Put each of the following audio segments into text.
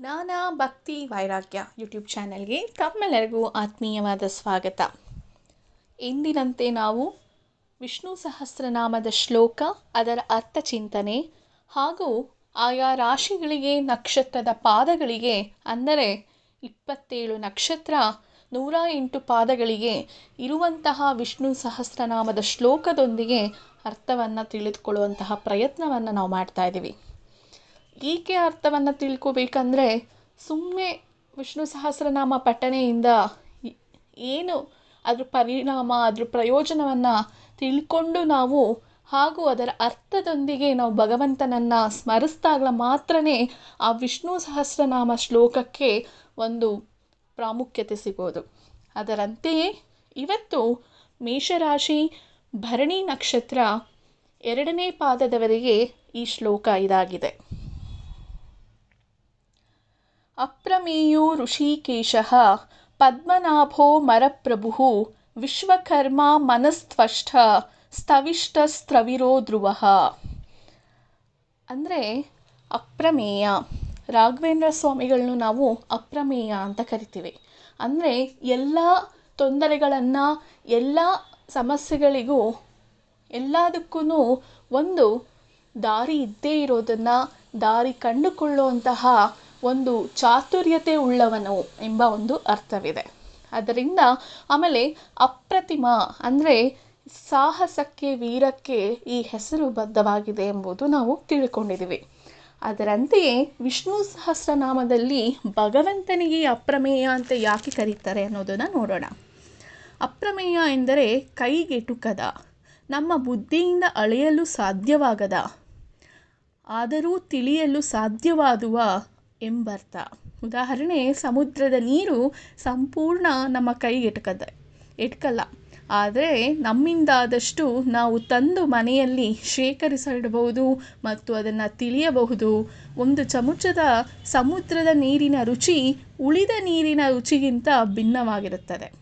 ಜ್ಞಾನ ಭಕ್ತಿ ವೈರಾಗ್ಯ ಯೂಟ್ಯೂಬ್ ಚಾನಲ್ಗೆ ತಮ್ಮೆಲ್ಲರಿಗೂ ಆತ್ಮೀಯವಾದ ಸ್ವಾಗತ. ಎಂದಿನಂತೆ ನಾವು ವಿಷ್ಣು ಸಹಸ್ರನಾಮದ ಶ್ಲೋಕ, ಅದರ ಅರ್ಥ ಚಿಂತನೆ ಹಾಗೂ ಆಯಾ ರಾಶಿಗಳಿಗೆ ನಕ್ಷತ್ರದ ಪಾದಗಳಿಗೆ, ಅಂದರೆ ಇಪ್ಪತ್ತೇಳು ನಕ್ಷತ್ರ ನೂರ ಎಂಟು ಪಾದಗಳಿಗೆ ಇರುವಂತಹ ವಿಷ್ಣು ಸಹಸ್ರನಾಮದ ಶ್ಲೋಕದೊಂದಿಗೆ ಅರ್ಥವನ್ನು ತಿಳಿದುಕೊಳ್ಳುವಂತಹ ಪ್ರಯತ್ನವನ್ನು ನಾವು ಮಾಡ್ತಾ ಇದ್ದೀವಿ ಏಕೆ ಅರ್ಥವನ್ನು ತಿಳ್ಕೊಬೇಕಂದ್ರೆ ಸುಮ್ಮನೆ ವಿಷ್ಣು ಸಹಸ್ರನಾಮ ಪಠಣೆಯಿಂದ ಏನು ಅದ್ರ ಪರಿಣಾಮ, ಅದ್ರ ಪ್ರಯೋಜನವನ್ನು ತಿಳ್ಕೊಂಡು ನಾವು ಹಾಗೂ ಅದರ ಅರ್ಥದೊಂದಿಗೆ ನಾವು ಭಗವಂತನನ್ನು ಸ್ಮರಿಸಿದಾಗ ಮಾತ್ರನೇ ಆ ವಿಷ್ಣು ಸಹಸ್ರನಾಮ ಶ್ಲೋಕಕ್ಕೆ ಒಂದು ಪ್ರಾಮುಖ್ಯತೆ ಸಿಗೋದು ಅದರಂತೆಯೇ ಇವತ್ತು ಮೇಷರಾಶಿ ಭರಣಿ ನಕ್ಷತ್ರ ಎರಡನೇ ಪಾದದವರೆಗೆ ಈ ಶ್ಲೋಕ ಇದಾಗಿದೆ. ಅಪ್ರಮೇಯೋ ಋಷಿಕೇಶ ಪದ್ಮನಾಭೋ ಮರಪ್ರಭು ವಿಶ್ವಕರ್ಮ ಮನಸ್ತ್ವಷ್ಟ ಸ್ತವಿಷ್ಟಸ್ತ್ರವಿರೋ ಧ್ರುವಃ. ಅಂದರೆ ಅಪ್ರಮೇಯ. ರಾಘವೇಂದ್ರ ಸ್ವಾಮಿಗಳನ್ನು ನಾವು ಅಪ್ರಮೇಯ ಅಂತ ಕರಿತೀವಿ. ಅಂದರೆ ಎಲ್ಲ ತೊಂದರೆಗಳನ್ನು, ಎಲ್ಲ ಸಮಸ್ಯೆಗಳಿಗೂ ಎಲ್ಲದಕ್ಕೂ ಒಂದು ದಾರಿ ಇದ್ದೇ ಇರೋದನ್ನು, ದಾರಿ ಕಂಡುಕೊಳ್ಳುವಂತಹ ಒಂದು ಚಾತುರ್ಯತೆ ಉಳ್ಳವನು ಎಂಬ ಒಂದು ಅರ್ಥವಿದೆ. ಅದರಿಂದ ಆಮೇಲೆ ಅಪ್ರತಿಮ ಅಂದರೆ ಸಾಹಸಕ್ಕೆ, ವೀರಕ್ಕೆ ಈ ಹೆಸರು ಬದ್ಧವಾಗಿದೆ ಎಂಬುದು ನಾವು ತಿಳ್ಕೊಂಡಿದ್ದೀವಿ. ಅದರಂತೆಯೇ ವಿಷ್ಣು ಸಹಸ್ರನಾಮದಲ್ಲಿ ಭಗವಂತನಿಗೆ ಅಪ್ರಮೇಯ ಅಂತ ಯಾಕೆ ಕರೀತಾರೆ ಅನ್ನೋದನ್ನು ನೋಡೋಣ. ಅಪ್ರಮೇಯ ಎಂದರೆ ಕೈಗೆಟುಕದ ನಮ್ಮ ಬುದ್ಧಿಯಿಂದ ಅಳೆಯಲು ಸಾಧ್ಯವಾಗದ, ಆದರೂ ತಿಳಿಯಲು ಸಾಧ್ಯವಾದುವ ಎಂಬರ್ಥ. ಉದಾಹರಣೆ, ಸಮುದ್ರದ ನೀರು ಸಂಪೂರ್ಣ ನಮ್ಮ ಕೈಗೆಟುಕದ ಎಟ್ಕಲ್ಲ. ಆದರೆ ನಮ್ಮಿಂದಾದಷ್ಟು ನಾವು ತಂದು ಮನೆಯಲ್ಲಿ ಶೇಖರಿಸಿಡಬಹುದು ಮತ್ತು ಅದನ್ನು ತಿಳಿಯಬಹುದು. ಒಂದು ಚಮಚದ ಸಮುದ್ರದ ನೀರಿನ ರುಚಿ ಉಳಿದ ನೀರಿನ ರುಚಿಗಿಂತ ಭಿನ್ನವಾಗಿರುತ್ತದೆ.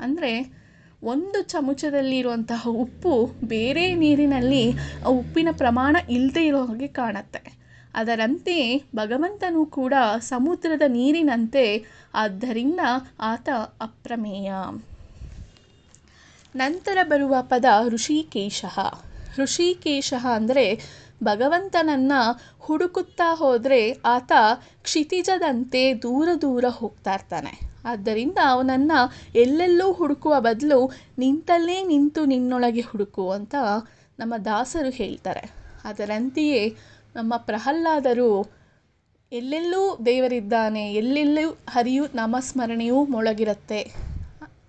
ಅಂದರೆ ಒಂದು ಚಮಚದಲ್ಲಿರುವಂತಹ ಉಪ್ಪು ಬೇರೆ ನೀರಿನಲ್ಲಿ ಆ ಉಪ್ಪಿನ ಪ್ರಮಾಣ ಇಲ್ಲದೇ ಇರೋ ಹಾಗೆ ಕಾಣುತ್ತೆ. ಅದರಂತೆಯೇ ಭಗವಂತನು ಕೂಡ ಸಮುದ್ರದ ನೀರಿನಂತೆ, ಆದ್ದರಿಂದ ಆತ ಅಪ್ರಮೇಯ. ನಂತರ ಬರುವ ಪದ ಋಷಿಕೇಶ. ಋಷಿಕೇಶ ಅಂದರೆ ಭಗವಂತನನ್ನು ಹುಡುಕುತ್ತಾ ಹೋದರೆ ಆತ ಕ್ಷಿತಿಜದಂತೆ ದೂರ ದೂರ ಹೋಗ್ತಾ ಇರ್ತಾನೆ. ಆದ್ದರಿಂದ ಅವನನ್ನು ಎಲ್ಲೆಲ್ಲೂ ಹುಡುಕುವ ಬದಲು ನಿಂತಲ್ಲೇ ನಿಂತು ನಿನ್ನೊಳಗೆ ಹುಡುಕು ಅಂತ ನಮ್ಮ ದಾಸರು ಹೇಳ್ತಾರೆ. ಅದರಂತೆಯೇ ನಮ್ಮ ಪ್ರಹ್ಲಾದರು ಎಲ್ಲೆಲ್ಲೂ ದೇವರಿದ್ದಾನೆ, ಎಲ್ಲೆಲ್ಲೂ ಹರಿಯು ನಾಮಸ್ಮರಣೆಯೂ ಮೊಳಗಿರುತ್ತೆ.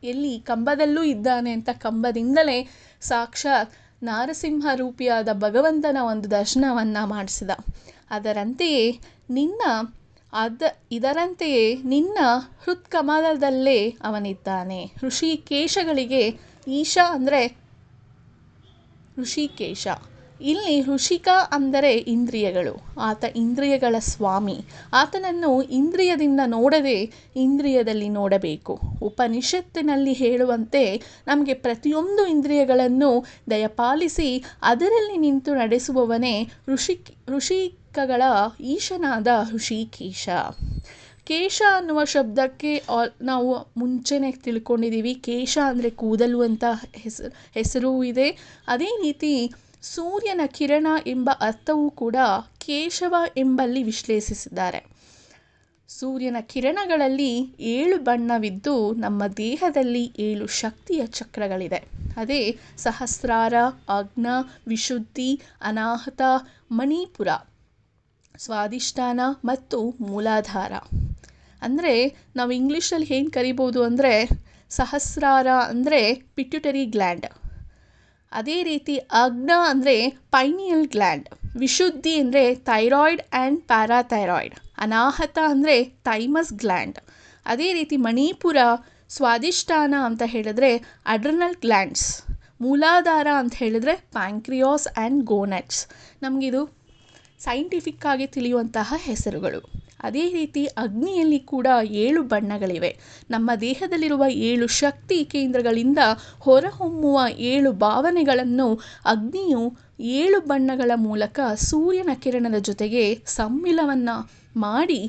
ಎಲ್ಲಿ ಕಂಬದಲ್ಲೂ ಇದ್ದಾನೆ ಅಂತ ಕಂಬದಿಂದಲೇ ಸಾಕ್ಷಾತ್ ನಾರಸಿಂಹ ರೂಪಿಯಾದ ಭಗವಂತನ ಒಂದು ದರ್ಶನವನ್ನು ಮಾಡಿಸಿದ. ಅದರಂತೆಯೇ ನಿನ್ನ ಅದ, ಇದರಂತೆಯೇ ನಿನ್ನ ಹೃತ್ಕಮಲದಲ್ಲೇ ಅವನಿದ್ದಾನೆ. ಋಷಿಕೇಶಗಳಿಗೆ ಈಶಾ ಅಂದರೆ ಋಷಿಕೇಶ. ಇಲ್ಲಿ ಋಷಿಕ ಅಂದರೆ ಇಂದ್ರಿಯಗಳು. ಆತ ಇಂದ್ರಿಯಗಳ ಸ್ವಾಮಿ. ಆತನನ್ನು ಇಂದ್ರಿಯದಿಂದ ನೋಡದೆ ಇಂದ್ರಿಯದಲ್ಲಿ ನೋಡಬೇಕು. ಉಪನಿಷತ್ತಿನಲ್ಲಿ ಹೇಳುವಂತೆ ನಮಗೆ ಪ್ರತಿಯೊಂದು ಇಂದ್ರಿಯಗಳನ್ನು ದಯಪಾಲಿಸಿ ಅದರಲ್ಲಿ ನಿಂತು ನಡೆಸುವವನೇ ಋಷಿ ಋಷಿಕಗಳ ಈಶನಾದ ಋಷಿಕೇಶ. ಕೇಶ ಅನ್ನುವ ಶಬ್ದಕ್ಕೆ ನಾವು ಮುಂಚೆನೇ ತಿಳ್ಕೊಂಡಿದ್ದೀವಿ. ಕೇಶ ಅಂದರೆ ಕೂದಲು ಅಂತ ಹೆಸರು, ಹೆಸರೂ ಇದೆ. ಅದೇ ರೀತಿ ಸೂರ್ಯನ ಕಿರಣ ಎಂಬ ಅರ್ಥವೂ ಕೂಡ ಕೇಶವ ಎಂಬಲ್ಲಿ ವಿಶ್ಲೇಷಿಸಿದ್ದಾರೆ. ಸೂರ್ಯನ ಕಿರಣಗಳಲ್ಲಿ ಏಳು ಬಣ್ಣವಿದ್ದು ನಮ್ಮ ದೇಹದಲ್ಲಿ ಏಳು ಶಕ್ತಿಯ ಚಕ್ರಗಳಿದೆ. ಅದೇ ಸಹಸ್ರಾರ, ಅಗ್ನ, ವಿಶುದ್ಧಿ, ಅನಾಹತ, ಮಣಿಪುರ ಸ್ವಾದಿಷ್ಠಾನ ಮತ್ತು ಮೂಲಾಧಾರ. ಅಂದರೆ ನಾವು ಇಂಗ್ಲೀಷಲ್ಲಿ ಏನು ಕರಿಬೋದು ಅಂದರೆ ಸಹಸ್ರಾರ ಅಂದರೆ ಪಿಟ್ಯುಟರಿ ಗ್ಲ್ಯಾಂಡ್. ಅದೇ ರೀತಿ ಅಗ್ನ ಅಂದರೆ ಪೈನಿಯಲ್ ಗ್ಲ್ಯಾಂಡ್ ವಿಶುದ್ಧಿ ಅಂದರೆ ಥೈರಾಯ್ಡ್ ಆ್ಯಂಡ್ ಪ್ಯಾರಾಥೈರಾಯ್ಡ್ ಅನಾಹತ ಅಂದರೆ ಥೈಮಸ್ ಗ್ಲ್ಯಾಂಡ್ ಅದೇ ರೀತಿ ಮಣಿಪುರ ಸ್ವಾದಿಷ್ಠಾನ ಅಂತ ಹೇಳಿದ್ರೆ ಅಡ್ರನಲ್ ಗ್ಲ್ಯಾಂಡ್ಸ್ ಮೂಲಾಧಾರ ಅಂತ ಹೇಳಿದ್ರೆ ಪ್ಯಾಂಕ್ರಿಯಾಸ್ ಆ್ಯಂಡ್ ಗೋನೆಟ್ಸ್ ನಮಗಿದು ಸೈಂಟಿಫಿಕ್ಕಾಗಿ ತಿಳಿಯುವಂತಹ ಹೆಸರುಗಳು. ಅದೇ ರೀತಿ ಅಗ್ನಿಯಲ್ಲಿ ಕೂಡ ಏಳು ಬಣ್ಣಗಳಿವೆ. ನಮ್ಮ ದೇಹದಲ್ಲಿರುವ ಏಳು ಶಕ್ತಿ ಕೇಂದ್ರಗಳಿಂದ ಹೊರಹೊಮ್ಮುವ ಏಳು ಭಾವನೆಗಳನ್ನು ಅಗ್ನಿಯು ಏಳು ಬಣ್ಣಗಳ ಮೂಲಕ ಸೂರ್ಯನ ಕಿರಣದ ಜೊತೆಗೆ ಸಮ್ಮಿಲವನ್ನು ಮಾಡಿ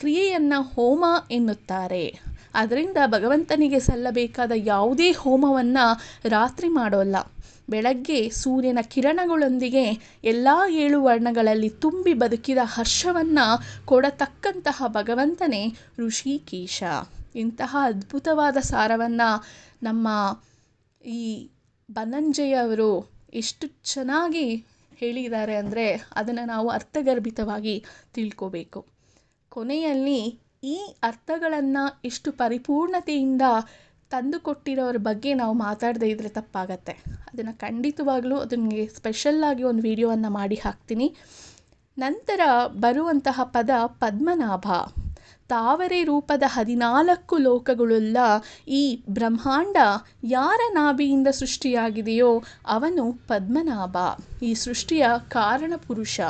ಕ್ರಿಯೆಯನ್ನು ಹೋಮ ಎನ್ನುತ್ತಾರೆ. ಅದರಿಂದ ಭಗವಂತನಿಗೆ ಸಲ್ಲಬೇಕಾದ ಯಾವುದೇ ಹೋಮವನ್ನು ರಾತ್ರಿ ಮಾಡೋಲ್ಲ. ಬೆಳಗ್ಗೆ ಸೂರ್ಯನ ಕಿರಣಗಳೊಂದಿಗೆ ಎಲ್ಲ ಏಳು ವರ್ಣಗಳಲ್ಲಿ ತುಂಬಿ ಬದುಕಿದ ಹರ್ಷವನ್ನು ಕೊಡತಕ್ಕಂತಹ ಭಗವಂತನೇ ಋಷಿಕೇಶ. ಇಂತಹ ಅದ್ಭುತವಾದ ಸಾರವನ್ನು ನಮ್ಮ ಈ ಬನಂಜಯವರು ಎಷ್ಟು ಚೆನ್ನಾಗಿ ಹೇಳಿದ್ದಾರೆ ಅಂದರೆ ಅದನ್ನು ನಾವು ಅರ್ಥಗರ್ಭಿತವಾಗಿ ತಿಳ್ಕೋಬೇಕು. ಕೊನೆಯಲ್ಲಿ ಈ ಅರ್ಥಗಳನ್ನು ಎಷ್ಟು ಪರಿಪೂರ್ಣತೆಯಿಂದ ತಂದುಕೊಟ್ಟಿರೋರ ಬಗ್ಗೆ ನಾವು ಮಾತಾಡದೇ ಇದ್ದರೆ ತಪ್ಪಾಗತ್ತೆ. ಅದನ್ನು ಖಂಡಿತವಾಗ್ಲೂ ಅದಕ್ಕೆ ಸ್ಪೆಷಲ್ಲಾಗಿ ಒಂದು ವಿಡಿಯೋವನ್ನು ಮಾಡಿ ಹಾಕ್ತೀನಿ. ನಂತರ ಬರುವಂತಹ ಪದ ಪದ್ಮನಾಭ. ತಾವರೆ ರೂಪದ ಹದಿನಾಲ್ಕು ಲೋಕಗಳುಳ್ಳ ಈ ಬ್ರಹ್ಮಾಂಡ ಯಾರ ನಾಭಿಯಿಂದ ಸೃಷ್ಟಿಯಾಗಿದೆಯೋ ಅವನು ಪದ್ಮನಾಭ. ಈ ಸೃಷ್ಟಿಯ ಕಾರಣ ಪುರುಷ.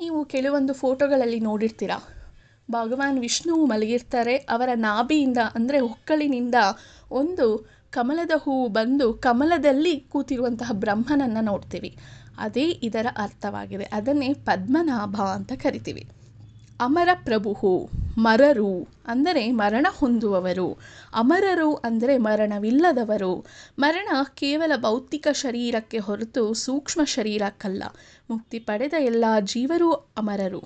ನೀವು ಕೆಲವೊಂದು ಫೋಟೋಗಳಲ್ಲಿ ನೋಡಿರ್ತೀರ. ಭಗವಾನ್ ವಿಷ್ಣು ಮಲಗಿರ್ತಾರೆ. ಅವರ ನಾಭಿಯಿಂದ, ಅಂದರೆ ಹೊಕ್ಕಳಿನಿಂದ ಒಂದು ಕಮಲದ ಹೂವು ಬಂದು ಕಮಲದಲ್ಲಿ ಕೂತಿರುವಂತಹ ಬ್ರಹ್ಮನನ್ನು ನೋಡ್ತೀವಿ. ಅದೇ ಇದರ ಅರ್ಥವಾಗಿದೆ. ಅದನ್ನೇ ಪದ್ಮನಾಭ ಅಂತ ಕರಿತೀವಿ. ಅಮರ ಪ್ರಭು ಮರರು ಅಂದರೆ ಮರಣ ಹೊಂದುವವರು. ಅಮರರು ಅಂದರೆ ಮರಣವಿಲ್ಲದವರು. ಮರಣ ಕೇವಲ ಭೌತಿಕ ಶರೀರಕ್ಕೆ ಹೊರತು ಸೂಕ್ಷ್ಮ ಶರೀರಕ್ಕಲ್ಲ. ಮುಕ್ತಿ ಪಡೆದ ಎಲ್ಲ ಜೀವರು ಅಮರರು.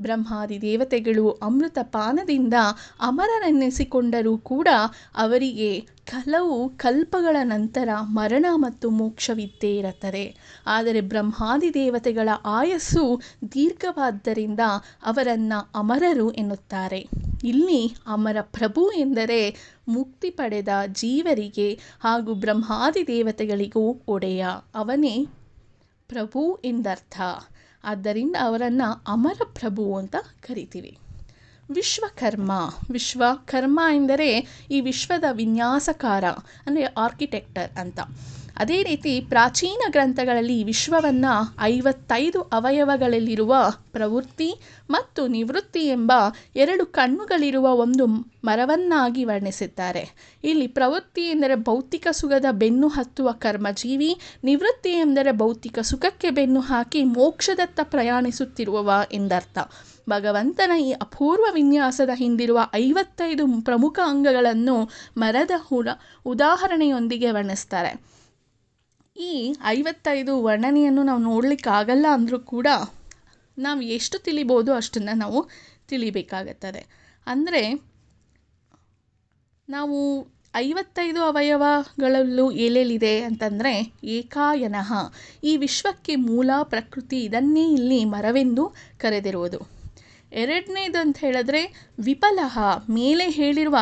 ಬ್ರಹ್ಮಾದಿ ದೇವತೆಗಳು ಅಮೃತ ಪಾನದಿಂದ ಅಮರರೆನ್ನಿಸಿಕೊಂಡರೂ ಕೂಡ ಅವರಿಗೆ ಕೆಲವು ಕಲ್ಪಗಳ ನಂತರ ಮರಣ ಮತ್ತು ಮೋಕ್ಷವಿದ್ದೇ ಇರುತ್ತದೆ. ಆದರೆ ಬ್ರಹ್ಮಾದಿ ದೇವತೆಗಳ ಆಯಸ್ಸು ದೀರ್ಘವಾದ್ದರಿಂದ ಅವರನ್ನು ಅಮರರು ಎನ್ನುತ್ತಾರೆ. ಇಲ್ಲಿ ಅಮರ ಪ್ರಭು ಎಂದರೆ ಮುಕ್ತಿ ಪಡೆದ ಜೀವರಿಗೆ ಹಾಗೂ ಬ್ರಹ್ಮಾದಿ ದೇವತೆಗಳಿಗೂ ಒಡೆಯ. ಅವನೇ ಪ್ರಭು ಎಂದರ್ಥ. ಆದ್ದರಿಂದ ಅವರನ್ನು ಅಮರ ಪ್ರಭು ಅಂತ ಕರಿತೀವಿ. ವಿಶ್ವಕರ್ಮ ವಿಶ್ವಕರ್ಮ ಎಂದರೆ ಈ ವಿಶ್ವದ ವಿನ್ಯಾಸಕಾರ, ಅಂದರೆ ಆರ್ಕಿಟೆಕ್ಟರ್ ಅಂತ. ಅದೇ ರೀತಿ ಪ್ರಾಚೀನ ಗ್ರಂಥಗಳಲ್ಲಿ ವಿಶ್ವವನ್ನು ಐವತ್ತೈದು ಅವಯವಗಳಲ್ಲಿರುವ ಪ್ರವೃತ್ತಿ ಮತ್ತು ನಿವೃತ್ತಿ ಎಂಬ ಎರಡು ಕಣ್ಣುಗಳಿರುವ ಒಂದು ಮರವನ್ನಾಗಿ ವರ್ಣಿಸಿದ್ದಾರೆ. ಇಲ್ಲಿ ಪ್ರವೃತ್ತಿ ಎಂದರೆ ಭೌತಿಕ ಸುಖದ ಬೆನ್ನು ಹತ್ತುವ ಕರ್ಮಜೀವಿ, ನಿವೃತ್ತಿ ಎಂದರೆ ಭೌತಿಕ ಸುಖಕ್ಕೆ ಬೆನ್ನು ಹಾಕಿ ಮೋಕ್ಷದತ್ತ ಪ್ರಯಾಣಿಸುತ್ತಿರುವವ ಎಂದರ್ಥ. ಭಗವಂತನ ಈ ಅಪೂರ್ವ ವಿನ್ಯಾಸದ ಹಿಂದಿರುವ ಐವತ್ತೈದು ಪ್ರಮುಖ ಅಂಗಗಳನ್ನು ಮರದ ಹುಡ ಉದಾಹರಣೆಯೊಂದಿಗೆ ವರ್ಣಿಸ್ತಾರೆ. ಈ ಐವತ್ತೈದು ವರ್ಣನೆಯನ್ನು ನಾವು ನೋಡಲಿಕ್ಕಾಗಲ್ಲ ಅಂದರೂ ಕೂಡ ನಾವು ಎಷ್ಟು ತಿಳಿಬೋದು ಅಷ್ಟನ್ನು ನಾವು ತಿಳಿಬೇಕಾಗುತ್ತದೆ. ಅಂದರೆ ನಾವು ಐವತ್ತೈದು ಅವಯವಗಳಲ್ಲೂ ಎಲ್ಲೆಲ್ಲಿದೆ ಅಂತಂದರೆ ಏಕಾಯನಃ. ಈ ವಿಶ್ವಕ್ಕೆ ಮೂಲ ಪ್ರಕೃತಿ ಇದನ್ನೇ ಇಲ್ಲಿ ಮರವೆಂದು ಕರೆದಿರುವುದು. ಎರಡನೇದು ಅಂತ ಹೇಳಿದ್ರೆ ವಿಫಲಹ. ಮೇಲೆ ಹೇಳಿರುವ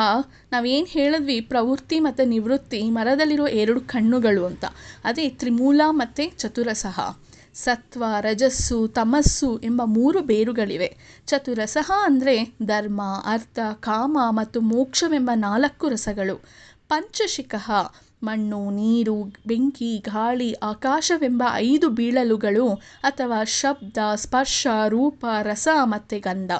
ನಾವೇನು ಹೇಳಿದ್ವಿ? ಪ್ರವೃತ್ತಿ ಮತ್ತು ನಿವೃತ್ತಿ. ಮರದಲ್ಲಿರುವ ಎರಡು ಕಣ್ಣುಗಳು ಅಂತ. ಅದೇ ತ್ರಿಮೂಲ ಮತ್ತು ಚತುರಸಹ. ಸತ್ವ, ರಜಸ್ಸು, ತಮಸ್ಸು ಎಂಬ ಮೂರು ಬೇರುಗಳಿವೆ. ಚತುರಸಹ ಅಂದರೆ ಧರ್ಮ, ಅರ್ಥ, ಕಾಮ ಮತ್ತು ಮೋಕ್ಷವೆಂಬ ನಾಲ್ಕು ರಸಗಳು. ಪಂಚಶಿಖಃ ಮಣ್ಣು, ನೀರು, ಬೆಂಕಿ, ಗಾಳಿ, ಆಕಾಶವೆಂಬ ಐದು ಬೀಳಲುಗಳು ಅಥವಾ ಶಬ್ದ, ಸ್ಪರ್ಶ, ರೂಪ, ರಸ ಮತ್ತು ಗಂಧ.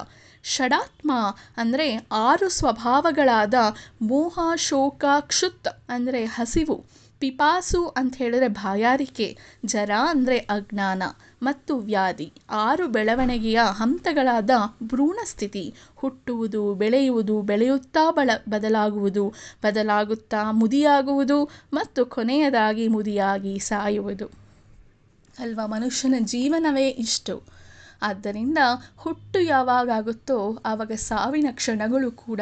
ಷಡಾತ್ಮ ಅಂದರೆ ಆರು ಸ್ವಭಾವಗಳಾದ ಮೋಹ, ಶೋಕ, ಕ್ಷುತ್ ಅಂದರೆ ಹಸಿವು. ಪಿಪಾಸು ಅಂತ ಹೇಳಿದ್ರೆ ಬಾಯಾರಿಕೆ ಜರ ಅಂದರೆ ಅಜ್ಞಾನ ಮತ್ತು ವ್ಯಾಧಿ. ಆರು ಬೆಳವಣಿಗೆಯ ಹಂತಗಳಾದ ಭ್ರೂಣ ಸ್ಥಿತಿ, ಹುಟ್ಟುವುದು, ಬೆಳೆಯುವುದು, ಬೆಳೆಯುತ್ತಾ ಬಳ, ಬದಲಾಗುವುದು, ಬದಲಾಗುತ್ತಾ ಮುದಿಯಾಗುವುದು ಮತ್ತು ಕೊನೆಯದಾಗಿ ಮುದಿಯಾಗಿ ಸಾಯುವುದು. ಅಲ್ವಾ, ಮನುಷ್ಯನ ಜೀವನವೇ ಇಷ್ಟು. ಆದ್ದರಿಂದ ಹುಟ್ಟು ಯಾವಾಗಾಗುತ್ತೋ ಆವಾಗ ಸಾವಿನ ಕ್ಷಣಗಳು ಕೂಡ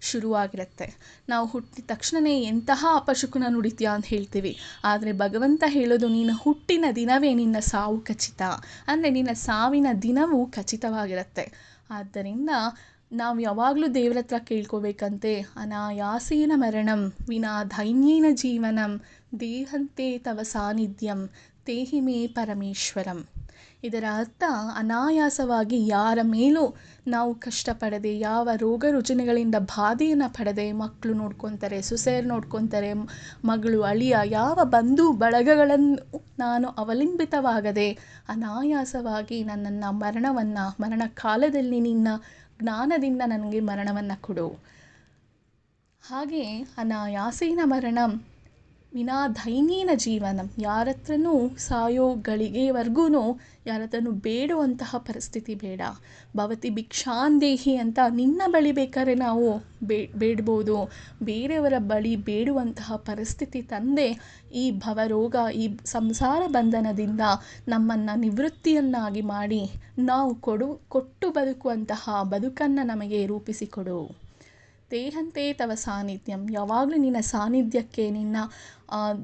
ಶುರುವಾಗಿರುತ್ತೆ. ನಾವು ಹುಟ್ಟಿದ ತಕ್ಷಣವೇ ಎಂತಹ ಅಪಶಕುನ ನುಡಿತೀಯ ಅಂತ ಹೇಳ್ತೀವಿ. ಆದರೆ ಭಗವಂತ ಹೇಳೋದು ನೀನು ಹುಟ್ಟಿನ ದಿನವೇ ನಿನ್ನ ಸಾವು ಖಚಿತ. ಅಂದರೆ ನಿನ್ನ ಸಾವಿನ ದಿನವೂ ಖಚಿತವಾಗಿರುತ್ತೆ. ಆದ್ದರಿಂದ ನಾವು ಯಾವಾಗಲೂ ದೇವರ ಹತ್ರ ಕೇಳ್ಕೋಬೇಕಂತೆ. ಅನಾಯಾಸೇನ ಮರಣಂ, ವಿನಾ ದೈನ್ಯೇನ ಜೀವನಂ, ದೇಹಂತೆ ತವ ಸಾನ್ನಿಧ್ಯಂ ತೇಹಿ ಮೇ ಪರಮೇಶ್ವರಂ. ಇದರ ಅರ್ಥ ಅನಾಯಾಸವಾಗಿ ಯಾರ ಮೇಲೂ ನಾವು ಕಷ್ಟಪಡದೆ, ಯಾವ ರೋಗ ರುಜಿನಗಳಿಂದ ಬಾಧೆಯನ್ನು ಪಡೆದೆ ಮಕ್ಕಳು ನೋಡ್ಕೊತಾರೆ ಸುಸೇರ್ ನೋಡ್ಕೊತಾರೆ, ಮಗಳು ಅಳಿಯ, ಯಾವ ಬಂಧು ಬಳಗಗಳನ್ನು ನಾನು ಅವಲಂಬಿತವಾಗದೆ ಅನಾಯಾಸವಾಗಿ ನನ್ನನ್ನು ಮರಣವನ್ನು, ಮರಣ ಕಾಲದಲ್ಲಿ ನಿನ್ನ ಜ್ಞಾನದಿಂದ ನನಗೆ ಮರಣವನ್ನು ಕೊಡು. ಹಾಗೆ ಅನಾಯಾಸೀನ ಮರಣಂ ವಿನಾ ದೈನೀನ ಜೀವನ. ಯಾರ ಹತ್ರನೂ ಸಾಯೋ ಗಳಿಗೆವರೆಗೂ ಯಾರ ಹತ್ರನೂ ಬೇಡುವಂತಹ ಪರಿಸ್ಥಿತಿ ಬೇಡ. ಭವತಿ ಭಿಕ್ಷಾಂದೇಹಿ ಅಂತ ನಿನ್ನ ಬಳಿ ಬೇಕಾದ್ರೆ ನಾವು ಬೇಡ್ಬೋದು. ಬೇರೆಯವರ ಬಳಿ ಬೇಡುವಂತಹ ಪರಿಸ್ಥಿತಿ ತಂದೆ ಈ ಭವರೋಗ, ಈ ಸಂಸಾರ ಬಂಧನದಿಂದ ನಮ್ಮನ್ನು ನಿವೃತ್ತಿಯನ್ನಾಗಿ ಮಾಡಿ ನಾವು ಕೊಡು, ಕೊಟ್ಟು ಬದುಕುವಂತಹ ಬದುಕನ್ನು ನಮಗೆ ರೂಪಿಸಿಕೊಡು. ದೇಹಂತೆ ತವ ಸಾನ್ನಿಧ್ಯಂ. ಯಾವಾಗಲೂ ನಿನ್ನ ಸಾನ್ನಿಧ್ಯಕ್ಕೆ ನಿನ್ನ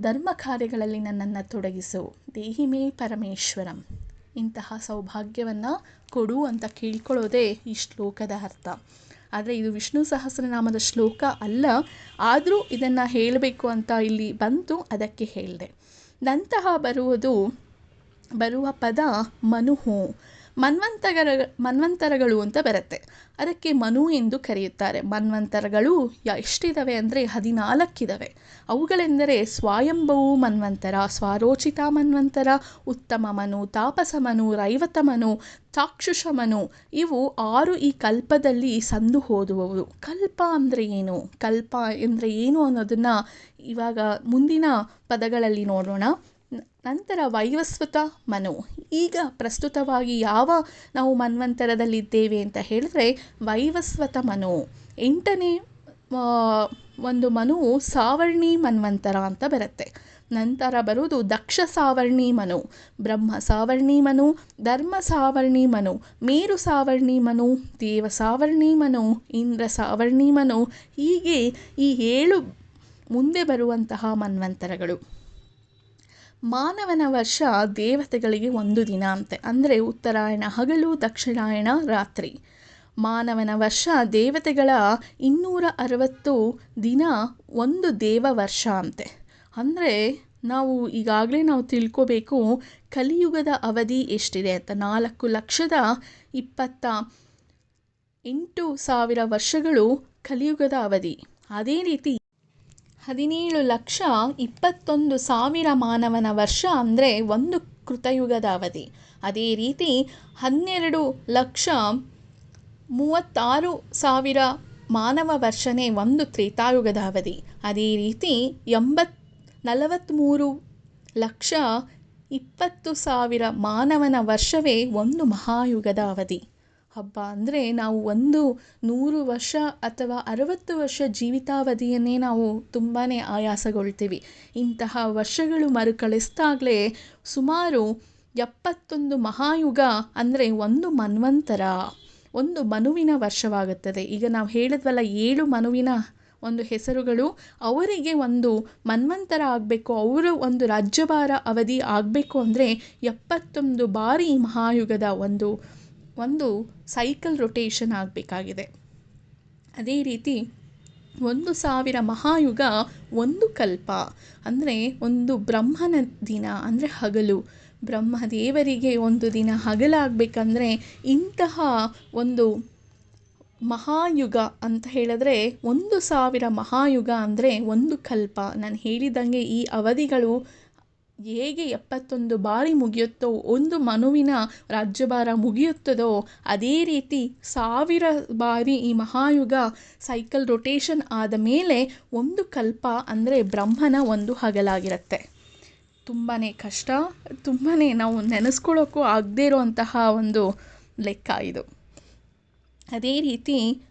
ಧರ್ಮ ಕಾರ್ಯಗಳಲ್ಲಿ ನನ್ನನ್ನು ತೊಡಗಿಸು. ದೇಹಿಮೇ ಪರಮೇಶ್ವರಂ. ಇಂತಹ ಸೌಭಾಗ್ಯವನ್ನು ಕೊಡು ಅಂತ ಕೇಳ್ಕೊಳ್ಳೋದೇ ಈ ಶ್ಲೋಕದ ಅರ್ಥ. ಆದರೆ ಇದು ವಿಷ್ಣು ಸಹಸ್ರನಾಮದ ಶ್ಲೋಕ ಅಲ್ಲ. ಆದರೂ ಇದನ್ನು ಹೇಳಬೇಕು ಅಂತ ಇಲ್ಲಿ ಬಂತು, ಅದಕ್ಕೆ ಹೇಳಿದೆ. ನಂತಹ ಬರುವುದು, ಬರುವ ಪದ ಮನುಹು. ಮನ್ವಂತಗರ, ಮನ್ವಂತರಗಳು ಅಂತ ಬರುತ್ತೆ. ಅದಕ್ಕೆ ಮನು ಎಂದು ಕರೆಯುತ್ತಾರೆ. ಮನ್ವಂತರಗಳು ಎಷ್ಟಿದ್ದಾವೆ ಅಂದರೆ ಹದಿನಾಲ್ಕಿದ್ದಾವೆ ಅವುಗಳೆಂದರೆ ಸ್ವಾಯಂಭವು ಮನ್ವಂತರ, ಸ್ವಾರೋಚಿತ ಮನ್ವಂತರ, ಉತ್ತಮ ಮನು, ತಾಪಸ ಮನು, ರೈವತ ಮನು, ಚಾಕ್ಷುಷ ಮನು. ಇವು ಆರು ಈ ಕಲ್ಪದಲ್ಲಿ ಸಂದು ಹೋದುವವು ಕಲ್ಪ ಅಂದರೆ ಏನು? ಕಲ್ಪ ಅಂದರೆ ಏನು ಅನ್ನೋದನ್ನು ಇವಾಗ ಮುಂದಿನ ಪದಗಳಲ್ಲಿ ನೋಡೋಣ. ನಂತರ ವೈವಸ್ವತ ಮನು. ಈಗ ಪ್ರಸ್ತುತವಾಗಿ ಯಾವ ನಾವು ಮನ್ವಂತರದಲ್ಲಿದ್ದೇವೆ ಅಂತ ಹೇಳಿದ್ರೆ ವೈವಸ್ವತ ಮನು. ಎಂಟನೇ ಒಂದು ಮನು ಸಾವರ್ಣಿ ಮನ್ವಂತರ ಅಂತ ಬರುತ್ತೆ. ನಂತರ ಬರುವುದು ದಕ್ಷ ಸಾವರ್ಣಿ ಮನು. ಬ್ರಹ್ಮ ಸಾವರ್ಣಿ ಮನು, ಧರ್ಮ ಸಾವರ್ಣಿ ಮನು, ಮೇರು ಸಾವರ್ಣಿ ಮನು, ದೇವ ಸಾವರ್ಣಿ ಮನು, ಇಂದ್ರ ಸಾವರ್ಣಿ ಮನು. ಹೀಗೆ ಈ ಏಳು ಮುಂದೆ ಬರುವಂತಹ ಮನ್ವಂತರಗಳು. ಮಾನವನ ವರ್ಷ ದೇವತೆಗಳಿಗೆ ಒಂದು ದಿನ ಅಂತೆ. ಅಂದರೆ ಉತ್ತರಾಯಣ, ಹಗಲು, ದಕ್ಷಿಣಾಯಣ, ರಾತ್ರಿ. ಮಾನವನ ವರ್ಷ ದೇವತೆಗಳ ಇನ್ನೂರ ಅರವತ್ತು ದಿನ ಒಂದು ದೇವ ವರ್ಷ ಅಂತೆ. ಅಂದರೆ ನಾವು ಈಗಾಗಲೇ ನಾವು ತಿಳ್ಕೋಬೇಕು ಕಲಿಯುಗದ ಅವಧಿ ಎಷ್ಟಿದೆ ಅಂತ. ನಾಲ್ಕು ಲಕ್ಷದ ಇಪ್ಪತ್ತ ಎಂಟು ಸಾವಿರ ವರ್ಷಗಳು ಕಲಿಯುಗದ ಅವಧಿ. ಅದೇ ರೀತಿ ಹದಿನೇಳು ಲಕ್ಷ ಇಪ್ಪತ್ತೊಂದು ಸಾವಿರ ಮಾನವನ ವರ್ಷ ಅಂದರೆ ಒಂದು ಕೃತಯುಗದ ಅವಧಿ. ಅದೇ ರೀತಿ ಹನ್ನೆರಡು ಲಕ್ಷ ಮೂವತ್ತಾರು ಸಾವಿರ ಮಾನವ ವರ್ಷನೇ ಒಂದು ತ್ರೇತಾಯುಗದ ಅವಧಿ. ಅದೇ ರೀತಿ ಎಂಬತ್ ನಲವತ್ತ್ಮೂರು ಲಕ್ಷ ಇಪ್ಪತ್ತು ಸಾವಿರ ಮಾನವನ ವರ್ಷವೇ ಒಂದು ಮಹಾಯುಗದ ಅವಧಿ. ಹಬ್ಬ ಅಂದರೆ ನಾವು ಒಂದು ನೂರು ವರ್ಷ ಅಥವಾ ಅರವತ್ತು ವರ್ಷ ಜೀವಿತಾವಧಿಯನ್ನೇ ನಾವು ತುಂಬಾ ಆಯಾಸಗೊಳ್ತೀವಿ. ಇಂತಹ ವರ್ಷಗಳು ಮರುಕಳಿಸ್ದಾಗಲೇ ಸುಮಾರು ಎಪ್ಪತ್ತೊಂದು ಮಹಾಯುಗ ಅಂದರೆ ಒಂದು ಮನ್ವಂತರ, ಒಂದು ಮನುವಿನ ವರ್ಷವಾಗುತ್ತದೆ. ಈಗ ನಾವು ಹೇಳಿದ್ವಲ್ಲ, ಏಳು ಮನುವಿನ ಒಂದು ಹೆಸರುಗಳು. ಅವರಿಗೆ ಒಂದು ಮನ್ವಂತರ ಆಗಬೇಕು, ಅವರು ಒಂದು ರಾಜ್ಯಭಾರ ಅವಧಿ ಆಗಬೇಕು ಅಂದರೆ ಎಪ್ಪತ್ತೊಂದು ಬಾರಿ ಮಹಾಯುಗದ ಒಂದು ಒಂದು ಸೈಕಲ್ ರೊಟೇಷನ್ ಆಗಬೇಕಾಗಿದೆ. ಅದೇ ರೀತಿ ಒಂದು ಸಾವಿರ ಮಹಾಯುಗ, ಒಂದು ಕಲ್ಪ, ಅಂದರೆ ಒಂದು ಬ್ರಹ್ಮನ ದಿನ, ಅಂದರೆ ಹಗಲು. ಬ್ರಹ್ಮ ದೇವರಿಗೆ ಒಂದು ದಿನ ಹಗಲಾಗಬೇಕಂದ್ರೆ ಇಂತಹ ಒಂದು ಮಹಾಯುಗ ಅಂತ ಹೇಳಿದ್ರೆ ಒಂದು ಸಾವಿರ ಮಹಾಯುಗ ಅಂದರೆ ಒಂದು ಕಲ್ಪ. ನಾನು ಹೇಳಿದಂಗೆ ಈ ಅವಧಿಗಳು ಹೇಗೆ ಎಪ್ಪತ್ತೊಂದು ಬಾರಿ ಮುಗಿಯುತ್ತೋ, ಒಂದು ಮನುವಿನ ರಾಜ್ಯಭಾರ ಮುಗಿಯುತ್ತದೋ, ಅದೇ ರೀತಿ ಸಾವಿರ ಬಾರಿ ಈ ಮಹಾಯುಗ ಸೈಕಲ್ ರೊಟೇಷನ್ ಆದ ಮೇಲೆ ಒಂದು ಕಲ್ಪ ಅಂದರೆ ಬ್ರಹ್ಮನ ಒಂದು ಹಗಲಾಗಿರುತ್ತೆ. ತುಂಬಾ ಕಷ್ಟ ತುಂಬಾ ನಾವು ನೆನೆಸ್ಕೊಳ್ಳೋಕ್ಕೂ ಆಗದೇ ಇರುವಂತಹ ಒಂದು ಲೆಕ್ಕ ಇದು. ಅದೇ ರೀತಿ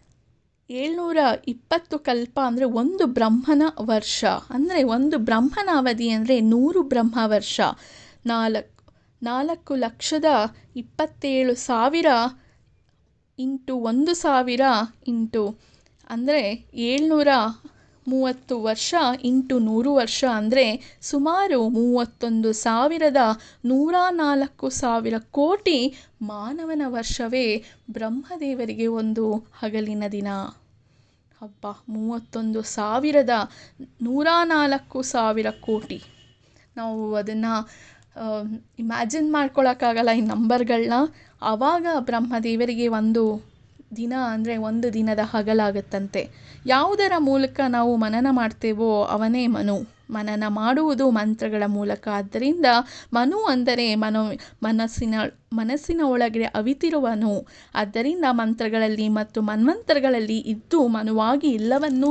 ಏಳ್ನೂರ ಇಪ್ಪತ್ತು ಕಲ್ಪ ಅಂದರೆ ಒಂದು ಬ್ರಹ್ಮನ ವರ್ಷ. ಅಂದರೆ ಒಂದು ಬ್ರಹ್ಮನ ಅವಧಿ ಅಂದರೆ ನೂರು ಬ್ರಹ್ಮ ವರ್ಷ. ನಾಲ್ಕು ನಾಲ್ಕು ಲಕ್ಷದ ಇಪ್ಪತ್ತೇಳು ಸಾವಿರ ಇಂಟು ಒಂದು ಸಾವಿರ ಇಂಟು. ಅಂದರೆ ಏಳ್ನೂರ ಮೂವತ್ತು ವರ್ಷ ಇಂಟು ನೂರು ವರ್ಷ ಅಂದರೆ ಸುಮಾರು ಮೂವತ್ತೊಂದು ಸಾವಿರದ ನೂರ ನಾಲ್ಕು ಸಾವಿರ ಕೋಟಿ ಮಾನವನ ವರ್ಷವೇ ಬ್ರಹ್ಮದೇವರಿಗೆ ಒಂದು ಹಗಲಿನ ದಿನ. ಹಬ್ಬ, ಮೂವತ್ತೊಂದು ಸಾವಿರದ ನೂರ ನಾಲ್ಕು ಸಾವಿರ ಕೋಟಿ. ನಾವು ಅದನ್ನು ಇಮ್ಯಾಜಿನ್ ಮಾಡ್ಕೊಳ್ಳೋಕ್ಕಾಗಲ್ಲ ಈ ನಂಬರ್ಗಳನ್ನ ಆವಾಗ ಬ್ರಹ್ಮದೇವರಿಗೆ ಒಂದು ದಿನ ಅಂದರೆ ಒಂದು ದಿನದ ಹಗಲಾಗುತ್ತಂತೆ. ಯಾವುದರ ಮೂಲಕ ನಾವು ಮನನ ಮಾಡ್ತೇವೋ ಅವನೇ ಮನು. ಮನನ ಮಾಡುವುದು ಮಂತ್ರಗಳ ಮೂಲಕ. ಆದ್ದರಿಂದ ಮನು ಅಂದರೆ ಮನೋ, ಮನಸ್ಸಿನ ಮನಸ್ಸಿನ ಒಳಗೆ ಅವಿತಿರುವನು. ಆದ್ದರಿಂದ ಮಂತ್ರಗಳಲ್ಲಿ ಮತ್ತು ಮನ್ಮಂತ್ರಗಳಲ್ಲಿ ಇದ್ದು ಮನುವಾಗಿ ಎಲ್ಲವನ್ನೂ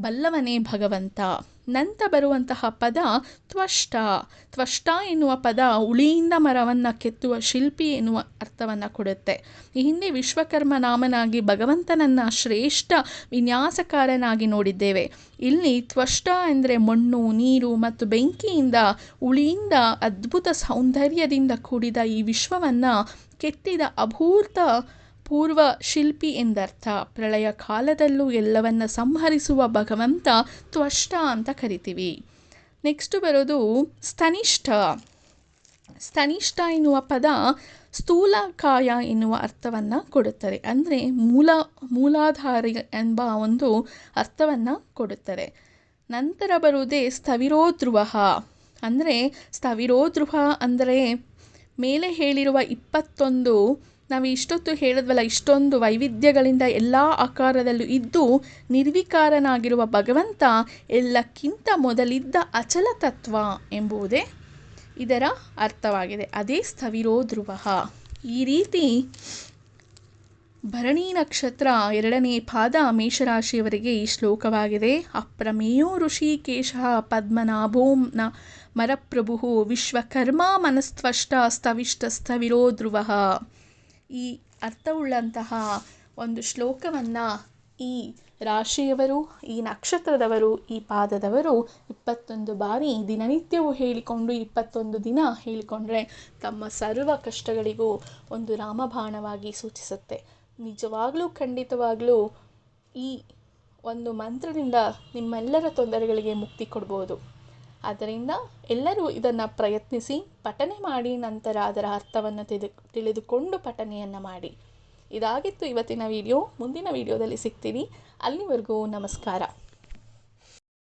ಬಲ್ಲವನೇ ಭಗವಂತ. ನಂತರ ಬರುವಂತಹ ಪದ ತ್ವಷ್ಟ. ತ್ವಷ್ಟ ಎನ್ನುವ ಪದ ಉಳಿಯಿಂದ ಮರವನ್ನು ಕೆತ್ತುವ ಶಿಲ್ಪಿ ಎನ್ನುವ ಅರ್ಥವನ್ನು ಕೊಡುತ್ತೆ. ಈ ಹಿಂದೆ ವಿಶ್ವಕರ್ಮ ನಾಮನಾಗಿ ಭಗವಂತನನ್ನು ಶ್ರೇಷ್ಠ ವಿನ್ಯಾಸಕಾರನಾಗಿ ನೋಡಿದ್ದೇವೆ. ಇಲ್ಲಿ ತ್ವಷ್ಟ ಎಂದರೆ ಮಣ್ಣು, ನೀರು ಮತ್ತು ಬೆಂಕಿಯಿಂದ ಉಳಿಯಿಂದ ಅದ್ಭುತ ಸೌಂದರ್ಯದಿಂದ ಕೂಡಿದ ಈ ವಿಶ್ವವನ್ನು ಕೆತ್ತಿದ ಅಭೂತ ಪೂರ್ವ ಶಿಲ್ಪಿ ಎಂದರ್ಥ. ಪ್ರಳಯ ಕಾಲದಲ್ಲೂ ಎಲ್ಲವನ್ನ ಸಂಹರಿಸುವ ಭಗವಂತ ತ್ವಷ್ಟ ಅಂತ ಕರಿತೀವಿ. ನೆಕ್ಸ್ಟ್ ಬರೋದು ಸ್ತನಿಷ್ಠ. ಸ್ತನಿಷ್ಠ ಎನ್ನುವ ಪದ ಸ್ಥೂಲಕಾಯ ಎನ್ನುವ ಅರ್ಥವನ್ನು ಕೊಡುತ್ತದೆ. ಅಂದರೆ ಮೂಲ, ಮೂಲಾಧಾರಿ ಎಂಬ ಒಂದು ಅರ್ಥವನ್ನು ಕೊಡುತ್ತದೆ. ನಂತರ ಬರುವುದೇ ಸ್ಥವಿರೋಧ್ರುವ. ಅಂದರೆ ಸ್ಥವಿರೋಧ್ರುವ ಅಂದರೆ ಮೇಲೆ ಹೇಳಿರುವ ಇಪ್ಪತ್ತೊಂದು ನಾವು ಇಷ್ಟೊತ್ತು ಹೇಳಿದ್ವಲ್ಲ, ಇಷ್ಟೊಂದು ವೈವಿಧ್ಯಗಳಿಂದ ಎಲ್ಲ ಆಕಾರದಲ್ಲೂ ಇದ್ದು ನಿರ್ವಿಕಾರನಾಗಿರುವ ಭಗವಂತ ಎಲ್ಲಕ್ಕಿಂತ ಮೊದಲಿದ್ದ ಅಚಲ ತತ್ವ ಎಂಬುದೇ ಇದರ ಅರ್ಥವಾಗಿದೆ. ಅದೇ ಸ್ಥವಿರೋ ಧ್ರುವ ಈ ರೀತಿ ಭರಣಿ ನಕ್ಷತ್ರ ಎರಡನೇ ಪಾದ ಮೇಷರಾಶಿಯವರಿಗೆ ಈ ಶ್ಲೋಕವಾಗಿದೆ. ಅಪ್ರಮೇಯೋ ಋಷಿಕೇಶ ಪದ್ಮನಾಭೋಂ ನ ಮರಪ್ರಭು ವಿಶ್ವಕರ್ಮ ಮನಸ್ತ್ವಷ್ಟ ಸ್ತವಿಷ್ಟ ಸ್ಥವಿರೋ ಧ್ರುವ ಈ ಅರ್ಥವುಳ್ಳಂತಹ ಒಂದು ಶ್ಲೋಕವನ್ನು ಈ ರಾಶಿಯವರು, ಈ ನಕ್ಷತ್ರದವರು, ಈ ಪಾದದವರು ಇಪ್ಪತ್ತೊಂದು ಬಾರಿ ದಿನನಿತ್ಯವೂ ಹೇಳಿಕೊಂಡು, ಇಪ್ಪತ್ತೊಂದು ದಿನ ಹೇಳಿಕೊಂಡ್ರೆ ತಮ್ಮ ಸರ್ವ ಕಷ್ಟಗಳಿಗೂ ಒಂದು ರಾಮಬಾಣವಾಗಿ ಸೂಚಿಸುತ್ತೆ. ನಿಜವಾಗಲೂ, ಖಂಡಿತವಾಗಲೂ ಈ ಒಂದು ಮಂತ್ರದಿಂದ ನಿಮ್ಮೆಲ್ಲರ ತೊಂದರೆಗಳಿಗೆ ಮುಕ್ತಿ ಕೊಡ್ಬೋದು. ಆದ್ದರಿಂದ ಎಲ್ಲರೂ ಇದನ್ನು ಪ್ರಯತ್ನಿಸಿ, ಪಠನೆ ಮಾಡಿ, ನಂತರ ಅದರ ಅರ್ಥವನ್ನು ತಿಳಿದು, ತಿಳಿದುಕೊಂಡು ಪಠನೆಯನ್ನು ಮಾಡಿ. ಇದಾಗಿತ್ತು ಇವತ್ತಿನ ವಿಡಿಯೋ ಮುಂದಿನ ವಿಡಿಯೋದಲ್ಲಿ ಸಿಗ್ತೀನಿ. ಅಲ್ಲಿವರೆಗೂ ನಮಸ್ಕಾರ.